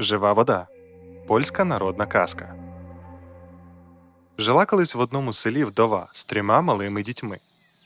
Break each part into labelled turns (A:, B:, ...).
A: Жива вода. Польська народна казка. Жила колись в одному селі вдова з трьома малими дітьми.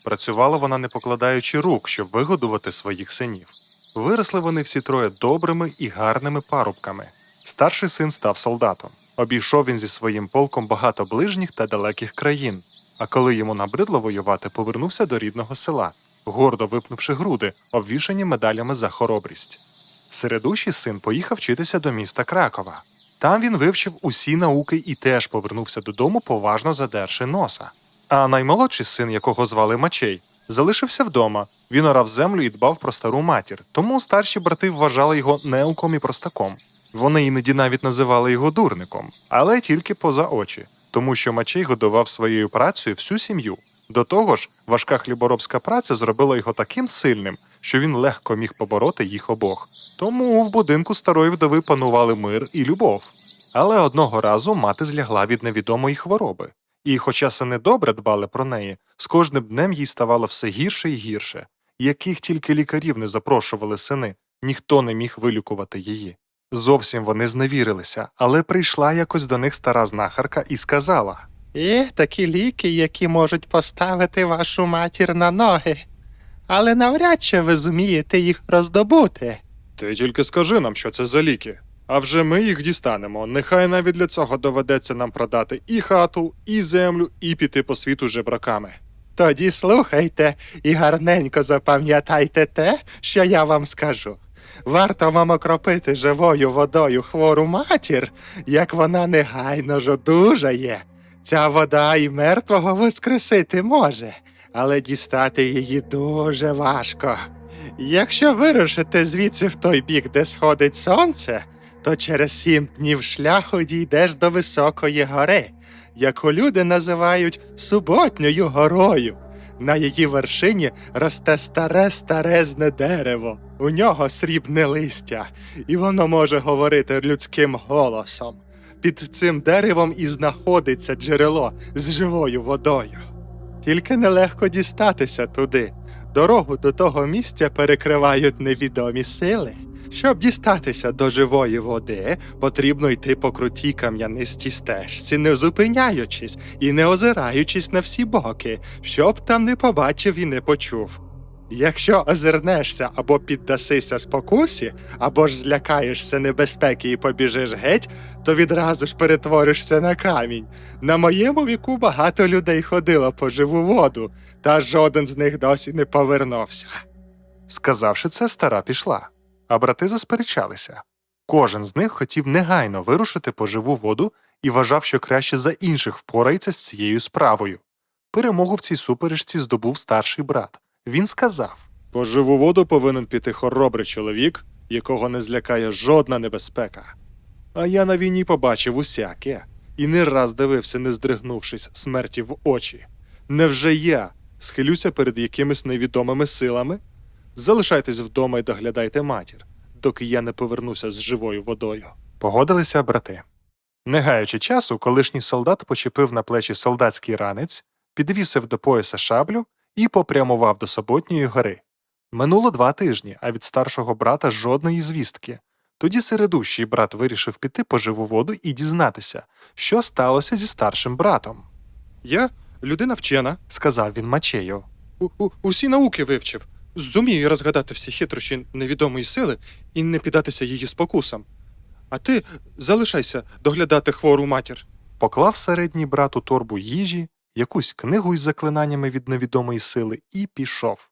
A: Працювала вона, не покладаючи рук, щоб вигодувати своїх синів. Виросли вони всі троє добрими і гарними парубками. Старший син став солдатом. Обійшов він зі своїм полком багато ближніх та далеких країн. А коли йому набридло воювати, повернувся до рідного села, гордо випнувши груди, обвішані медалями за хоробрість. Середущий син поїхав вчитися до міста Кракова. Там він вивчив усі науки і теж повернувся додому, поважно задерши носа. А наймолодший син, якого звали Мачей, залишився вдома. Він орав землю і дбав про стару матір, тому старші брати вважали його неуком і простаком. Вони іноді навіть називали його дурником, але тільки поза очі, тому що Мачей годував своєю працею всю сім'ю. До того ж, важка хліборобська праця зробила його таким сильним, що він легко міг побороти їх обох. Тому в будинку старої вдови панували мир і любов. Але одного разу мати злягла від невідомої хвороби. І, хоча сини добре дбали про неї, з кожним днем їй ставало все гірше і гірше. Яких тільки лікарів не запрошували сини, ніхто не міг вилікувати її. Зовсім вони зневірилися, але прийшла якось до них стара знахарка і сказала:
B: Є такі ліки, які можуть поставити вашу матір на ноги, але навряд чи ви зумієте їх роздобути.
A: Ти тільки скажи нам, що це за ліки. А вже ми їх дістанемо. Нехай навіть для цього доведеться нам продати і хату, і землю, і піти по світу жебраками.
B: Тоді слухайте і гарненько запам'ятайте те, що я вам скажу. Варто вам окропити живою водою хвору матір, як вона негайно жодужає. Ця вода і мертвого воскресити може, але дістати її дуже важко. Якщо вирушите звідси в той бік, де сходить сонце, то через сім днів шляху дійдеш до високої гори, яку люди називають суботньою горою. На її вершині росте старе старезне дерево. У нього срібне листя, і воно може говорити людським голосом. Під цим деревом і знаходиться джерело з живою водою. Тільки нелегко дістатися туди. Дорогу до того місця перекривають невідомі сили. Щоб дістатися до живої води, потрібно йти по крутій кам'янистій стежці, не зупиняючись і не озираючись на всі боки, щоб там не побачив і не почув. Якщо озирнешся або піддасися спокусі, або ж злякаєшся небезпеки і побіжиш геть, то відразу ж перетворишся на камінь. На моєму віку багато людей ходило по живу воду, та жоден з них досі не повернувся.
A: Сказавши це, стара пішла, а брати засперечалися. Кожен з них хотів негайно вирушити по живу воду і вважав, що краще за інших впорається з цією справою. Перемогу в цій суперечці здобув старший брат. Він сказав: По живу воду повинен піти хоробрий чоловік, якого не злякає жодна небезпека. А я на війні побачив усяке і не раз дивився, не здригнувшись смерті в очі. Невже я схилюся перед якимись невідомими силами? Залишайтесь вдома і доглядайте матір, доки я не повернуся з живою водою. Погодилися брати. Не гаючи часу, колишній солдат почепив на плечі солдатський ранець, підвісив до пояса шаблю і попрямував до Суботньої гори. Минуло два тижні, а від старшого брата жодної звістки. Тоді середущий брат вирішив піти по живу воду і дізнатися, що сталося зі старшим братом.
B: Я людина вчена,
A: Сказав він Мачею.
B: у, у, усі науки вивчив. Зумію розгадати всі хитрощі невідомої сили і не піддатися її спокусам. А ти залишайся доглядати хвору матір.
A: поклав середній брат у торбу їжі, якусь книгу із заклинаннями від невідомої сили і пішов.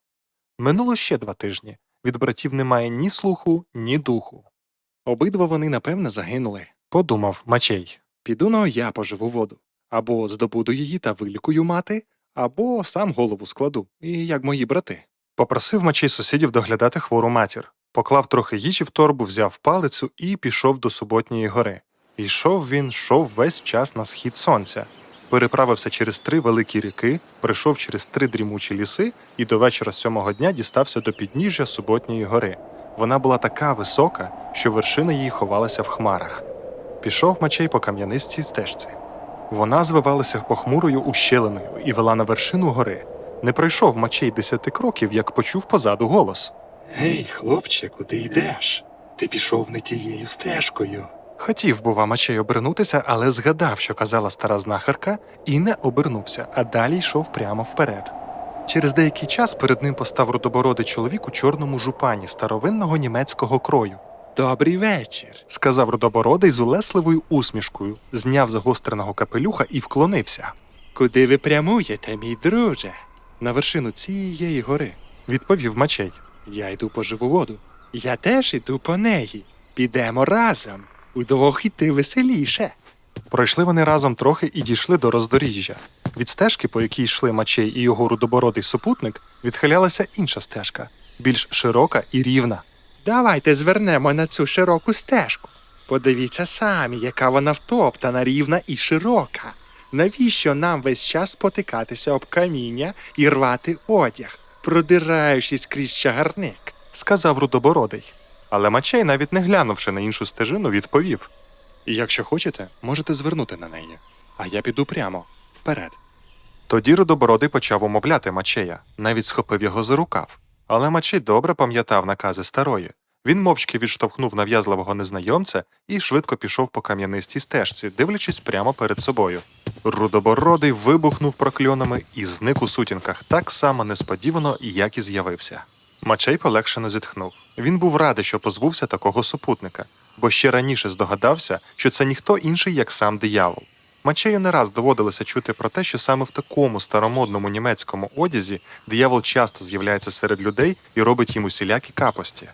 A: Минуло ще два тижні. Від братів немає ні слуху, ні духу.
B: Обидва вони, напевне, загинули.
A: Подумав Мачей.
B: Піду на я поживу воду. Або здобуду її та вилікую мати, або сам голову складу, і як мої брати.
A: Попросив Мачей сусідів доглядати хвору матір, поклав трохи їжі в торбу, взяв палицю і пішов до Суботньої гори. Йшов він, йшов весь час на схід сонця. Переправився через три великі ріки, пройшов через три дрімучі ліси і до вечора сьомого дня дістався до підніжжя Суботньої гори. Вона була така висока, що вершина її ховалася в хмарах. Пішов Мачей по кам'янистій стежці. Вона звивалася похмурою ущелиною і вела на вершину гори. Не пройшов Мачей десяти кроків, як почув позаду голос.
B: Гей, хлопче, куди йдеш? Ти пішов не тією стежкою.
A: Хотів, бува, Мачей обернутися, але згадав, що казала стара знахарка, і не обернувся, а далі йшов прямо вперед. Через деякий час перед ним постав рудобородий чоловік у чорному жупані старовинного німецького крою.
B: Добрий вечір.
A: Сказав рудобородий з улесливою усмішкою, зняв загостреного капелюха і вклонився.
B: Куди ви прямуєте, мій друже?
A: На вершину цієї гори, відповів Мачей.
B: Я йду по живу воду. Я теж іду по неї. Підемо разом. Удвох іти веселіше.
A: Пройшли вони разом трохи і дійшли до роздоріжжя. Від стежки, по якій йшли Мачей і його рудобородий супутник, відхилялася інша стежка, більш широка і рівна.
B: Давайте звернемо на цю широку стежку. Подивіться самі, яка вона втоптана, рівна і широка. Навіщо нам весь час спотикатися об каміння і рвати одяг, продираючись крізь чагарник?
A: сказав рудобородий. Але Мачей, навіть не глянувши на іншу стежину, відповів: Якщо хочете, можете звернути на неї, а я піду прямо вперед. Тоді рудобородий почав умовляти Мачея, навіть схопив його за рукав. Але Мачей добре пам'ятав накази старої. Він мовчки відштовхнув нав'язливого незнайомця і швидко пішов по кам'янистій стежці, дивлячись прямо перед собою. Рудобородий вибухнув прокльонами і зник у сутінках так само несподівано, як і з'явився. Мачей полегшено зітхнув. Він був радий, що позбувся такого супутника, бо ще раніше здогадався, що це ніхто інший, як сам диявол. Мачею не раз доводилося чути про те, що саме в такому старомодному німецькому одязі диявол часто з'являється серед людей і робить їм усілякі капості.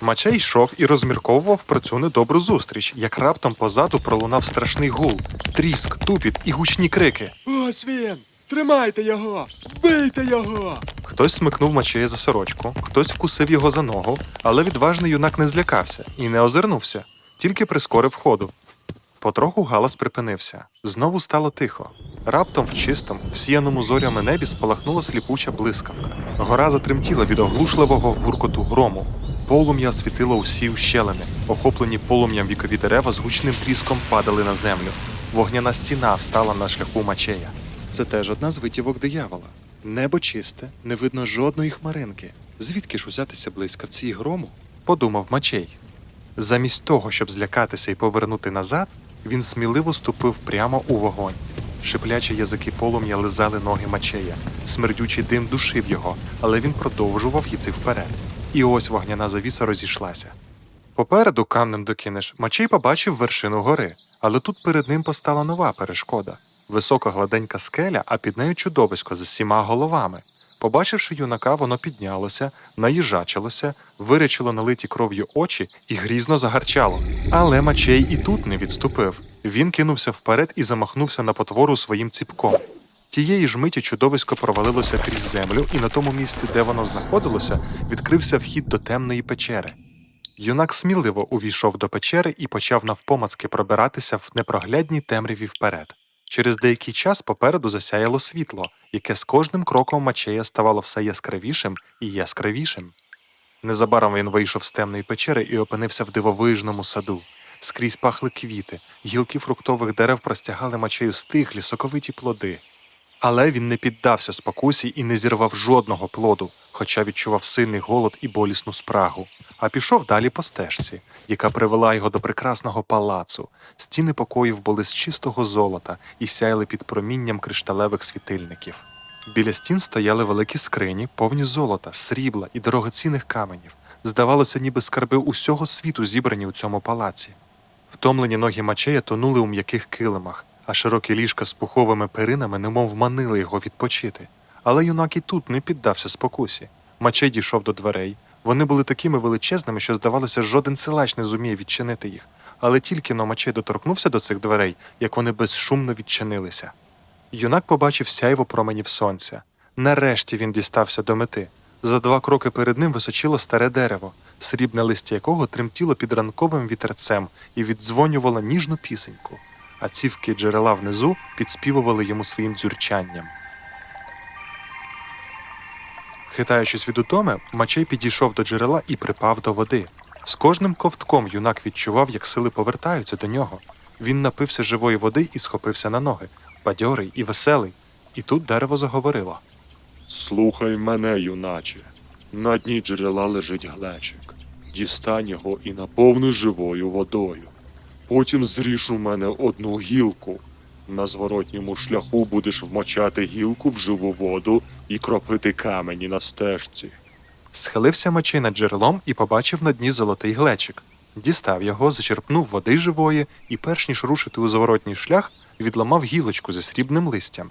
A: Мачей йшов і розмірковував про цю недобру зустріч, як раптом позаду пролунав страшний гул, тріск, тупіт і гучні крики.
B: Ось він! Тримайте його! Бийте його!
A: Хтось смикнув Мачея за сорочку, хтось вкусив його за ногу, але відважний юнак не злякався і не озирнувся, тільки прискорив ходу. Потроху галас припинився. Знову стало тихо. Раптом в чистому, всіяному зорями небі спалахнула сліпуча блискавка. Гора затремтіла від оглушливого гуркоту грому. Полум'я освітило усі ущелини, охоплені полум'ям вікові дерева з гучним тріском падали на землю. Вогняна стіна встала на шляху Мачея. Це теж одна з витівок диявола. Небо чисте, не видно жодної хмаринки. Звідки ж узятися блискавці і грому? подумав Мачей. Замість того, щоб злякатися і повернути назад, він сміливо ступив прямо у вогонь. Шиплячі язики полум'я лизали ноги Мачея, смердючий дим душив його, але він продовжував йти вперед. І ось вогняна завіса розійшлася. Попереду камнем докинеш, Мачей побачив вершину гори, але тут перед ним постала нова перешкода висока гладенька скеля, а під нею чудовисько з сіма головами. Побачивши юнака, воно піднялося, наїжачилося, вирячило налиті кров'ю очі і грізно загарчало. Але Мачей і тут не відступив. Він кинувся вперед і замахнувся на потвору своїм ціпком. Тієї ж миті чудовисько провалилося крізь землю, і на тому місці, де воно знаходилося, відкрився вхід до темної печери. Юнак сміливо увійшов до печери і почав навпомацки пробиратися в непроглядній темряві вперед. Через деякий час попереду засяяло світло, яке з кожним кроком Мачея ставало все яскравішим і яскравішим. Незабаром він вийшов з темної печери і опинився в дивовижному саду. Скрізь пахли квіти, гілки фруктових дерев простягали Мачею стиглі, соковиті плоди. Але він не піддався спокусі і не зірвав жодного плоду, хоча відчував сильний голод і болісну спрагу, а пішов далі по стежці, яка привела його до прекрасного палацу. Стіни покоїв були з чистого золота і сяяли під промінням кришталевих світильників. Біля стін стояли великі скрині, повні золота, срібла і дорогоцінних каменів. Здавалося, ніби скарби усього світу зібрані у цьому палаці. Втомлені ноги Мачея тонули у м'яких килимах, а широкі ліжка з пуховими перинами немов манили його відпочити. Але юнак і тут не піддався спокусі. Мачей дійшов до дверей. Вони були такими величезними, що, здавалося, жоден силач не зуміє відчинити їх. Але тільки но Мачей доторкнувся до цих дверей, як вони безшумно відчинилися. Юнак побачив сяйво променів сонця. Нарешті він дістався до мети. За два кроки перед ним височило старе дерево, срібне листя якого тремтіло під ранковим вітерцем і віддзвонювало ніжну пісеньку, а цівки джерела внизу підспівували йому своїм дзюрчанням. Хитаючись від утоми, Мачей підійшов до джерела і припав до води. З кожним ковтком юнак відчував, як сили повертаються до нього. Він напився живої води і схопився на ноги, бадьорий і веселий. І тут дерево заговорило.
C: Слухай мене, юначе. На дні джерела лежить глечик. Дістань його і наповни живою водою. Потім зріж у мене одну гілку. На зворотньому шляху будеш вмочати гілку в живу воду і кропити камені на стежці.
A: Схилився мечей над джерелом і побачив на дні золотий глечик. Дістав його, зачерпнув води живої і, перш ніж рушити у зворотній шлях, відламав гілочку зі срібним листям.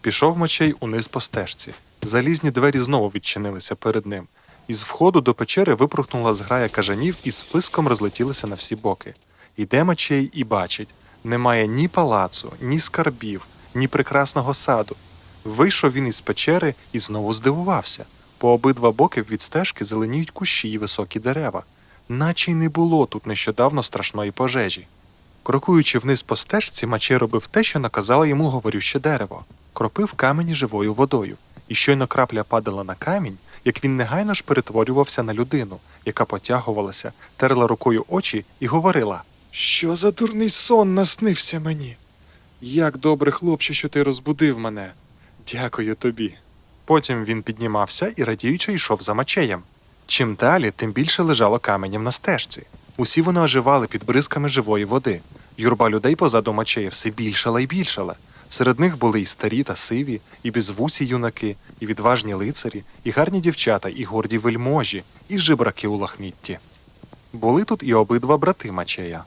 A: Пішов мечей униз по стежці. Залізні двері знову відчинилися перед ним. Із входу до печери випорхнула зграя кажанів і списком розлетілися на всі боки. Іде мечей і бачить: немає ні палацу, ні скарбів, ні прекрасного саду. Вийшов він із печери і знову здивувався. По обидва боки від стежки зеленіють кущі й високі дерева, наче й не було тут нещодавно страшної пожежі. Крокуючи вниз по стежці, Мачей робив те, що наказало йому говорюще дерево, кропив камені живою водою, і щойно крапля падала на камінь, як він негайно ж перетворювався на людину, яка потягувалася, терла рукою очі і говорила: Що за дурний сон наснився мені? Як добре, хлопче, що ти розбудив мене. Дякую тобі. Потім він піднімався і радіючи йшов за мачеєм. Чим далі, тим більше лежало каменів на стежці. Усі вони оживали під бризками живої води. Юрба людей позаду мачея все більшала й більшала. Серед них були і старі та сиві, і безвусі юнаки, і відважні лицарі, і гарні дівчата, і горді вельможі, і жебраки у лахмітті. Були тут і обидва брати Мачея.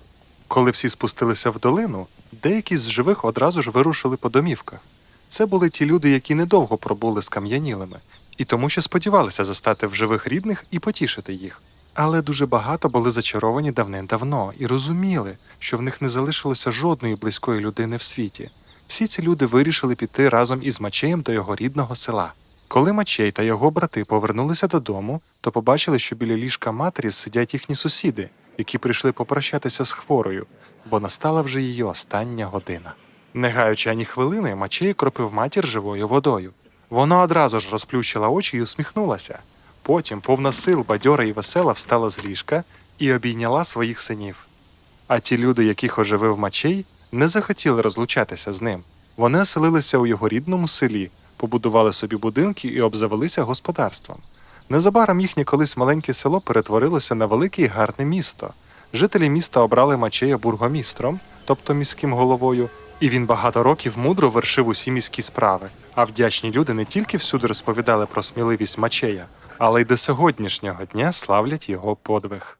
A: Коли всі спустилися в долину, деякі з живих одразу ж вирушили по домівках. Це були ті люди, які недовго пробули скам'янілими, і тому що сподівалися застати в живих рідних і потішити їх. Але дуже багато були зачаровані давним-давно і розуміли, що в них не залишилося жодної близької людини в світі. Всі ці люди вирішили піти разом із Мачеєм до його рідного села. Коли Мачей та його брати повернулися додому, то побачили, що біля ліжка матері сидять їхні сусіди, які прийшли попрощатися з хворою, бо настала вже її остання година. Не гаючи ані хвилини, Мачей кропив матір живою водою. Вона одразу ж розплющила очі і усміхнулася. Потім, повна сил, бадьора і весела, встала з ліжка і обійняла своїх синів. А ті люди, яких оживив Мачей, не захотіли розлучатися з ним. Вони оселилися у його рідному селі, побудували собі будинки і обзавелися господарством. Незабаром їхнє колись маленьке село перетворилося на велике і гарне місто. Жителі міста обрали Мачея бургомістром, тобто міським головою, і він багато років мудро вершив усі міські справи. А вдячні люди не тільки всюди розповідали про сміливість Мачея, але й до сьогоднішнього дня славлять його подвиг.